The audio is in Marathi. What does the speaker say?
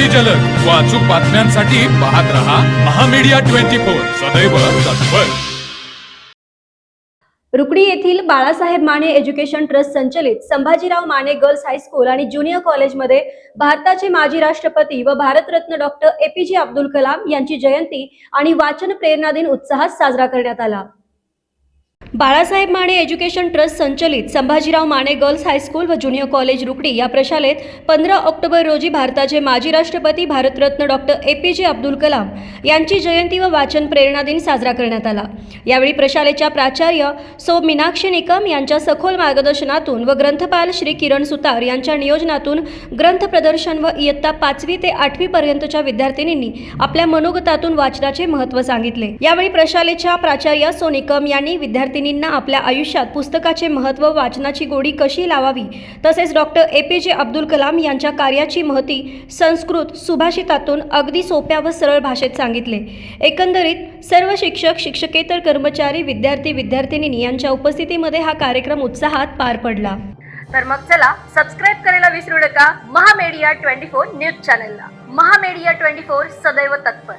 अगदी जलद. व अचूक बातम्यांसाठी पाहत रहा महामीडिया ट्वेंटी फोर. सदैव तत्पर. रुकडी येथील बाळासाहेब माने एज्युकेशन ट्रस्ट संचलित Sambhajirao Mane girls high school आणि ज्युनियर कॉलेजमध्ये भारताचे माजी राष्ट्रपती व भारतरत्न डॉक्टर एपीजे अब्दुल कलाम यांची जयंती आणि वाचन प्रेरणा दिन उत्साहात साजरा करण्यात आला. बाळासाहेब माने एज्युकेशन ट्रस्ट संचलित Sambhajirao Mane girls high school व ज्युनियर कॉलेज रुकडी या प्रशालेत पंधरा ऑक्टोबर रोजी भारताचे माजी राष्ट्रपती भारतरत्न डॉक्टर ए पी जे अब्दुल कलाम यांची जयंती व वाचन प्रेरणा दिन साजरा करण्यात आला. यावेळी प्रशालेच्या प्राचार्य सो मीनाक्षी निकम यांच्या सखोल मार्गदर्शनातून व ग्रंथपाल श्री किरण सुतार यांच्या नियोजनातून ग्रंथ प्रदर्शन व इयत्ता पाचवी ते आठवी पर्यंतच्या विद्यार्थिनींनी आपल्या मनोगतातून वाचनाचे महत्त्व सांगितले. यावेळी प्रशालेच्या प्राचार्य सो निकम यांनी विद्यार्थिनींना आपल्या आयुष्यात पुस्तकाचे महत्त्व वाचनाची गोडी कशी लावावी? तसेच डॉक्टर ए पी जे अब्दुल कलाम यांच्या कार्याची महती संस्कृत सुभाषितातून अगदी सोप्या व सरळ भाषेत सांगितले. एकंदरीत सर्व शिक्षक शिक्षकेतर कर्मचारी विद्यार्थी विद्यार्थिनी यांच्या उपस्थितीमध्ये हा कार्यक्रम उत्साहात पार पडला. तर मग चला सबस्क्राईब करायला विसरू नका. महामेडिया ट्वेंटी फोर न्यूज चॅनलला. महामेडिया ट्वेंटी फोर सदैव तत्पर.